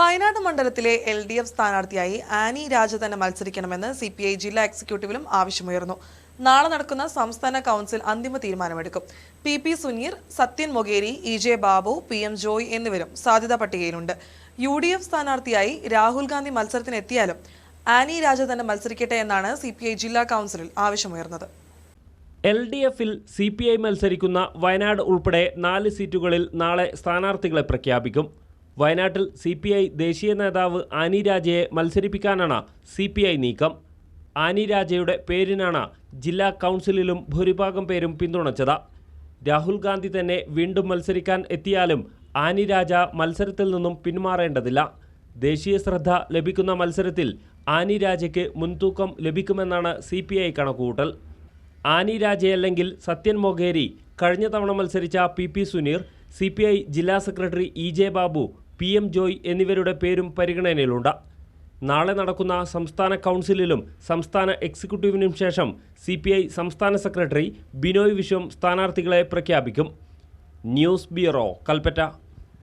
വയനാട് മണ്ഡലത്തിലെ L D F സ്ഥാനാർത്ഥിയായി ആനി രാജ തന്നെ മത്സരിക്കണമെന്ന് സി പി ഐ ജില്ലാ എക്സിക്യൂട്ടീവിലും ആവശ്യമുയർന്നു. നാളെ നടക്കുന്ന സംസ്ഥാന കൗൺസിൽ അന്തിമ തീരുമാനമെടുക്കും. P P Suneer Sathyan Mokeri E J Babu P M Joy എന്നിവരും സാധ്യതാ പട്ടികയിലുണ്ട്. യു ഡി എഫ് സ്ഥാനാർത്ഥിയായി രാഹുൽ ഗാന്ധി മത്സരത്തിനെത്തിയാലും ആനി രാജ തന്നെ മത്സരിക്കട്ടെ എന്നാണ് സി പി ഐ ജില്ലാ കൗൺസിലിൽ ആവശ്യമുയർന്നത്. എൽ ഡി എഫിൽ സി പി ഐ മത്സരിക്കുന്ന വയനാട് ഉൾപ്പെടെ നാല് സീറ്റുകളിൽ നാളെ സ്ഥാനാർത്ഥികളെ പ്രഖ്യാപിക്കും. വയനാട്ടിൽ സി പി ഐ ദേശീയ നേതാവ് ആനി രാജയെ മത്സരിപ്പിക്കാനാണ് സി പി ഐ നീക്കം. ആനി രാജയുടെ പേരിനാണ് ജില്ലാ കൗൺസിലിലും ഭൂരിഭാഗം പേരും പിന്തുണച്ചത്. രാഹുൽ ഗാന്ധി തന്നെ വീണ്ടും മത്സരിക്കാൻ എത്തിയാലും ആനി രാജ മത്സരത്തിൽ നിന്നും പിന്മാറേണ്ടതില്ല. ദേശീയ ശ്രദ്ധ ലഭിക്കുന്ന മത്സരത്തിൽ ആനി രാജയ്ക്ക് മുൻതൂക്കം ലഭിക്കുമെന്നാണ് സി പി ഐ കണക്കുകൂട്ടൽ. ആനി രാജയല്ലെങ്കിൽ സത്യൻ മൊഗേരി കഴിഞ്ഞ തവണ മത്സരിച്ച P P Suneer C P I ജില്ലാ secretary E J Babu P M Joy എന്നിവരുടെ പേരും പരിഗണനയിലുണ്ട്. നാളെ നടക്കുന്ന സംസ്ഥാന കൗൺസിലിലും സംസ്ഥാന എക്സിക്യൂട്ടീവിനും ശേഷം സി പി ഐ സംസ്ഥാന സെക്രട്ടറി ബിനോയ് വിശ്വം സ്ഥാനാർത്ഥികളെ പ്രഖ്യാപിക്കും. News bureau Kalpetta.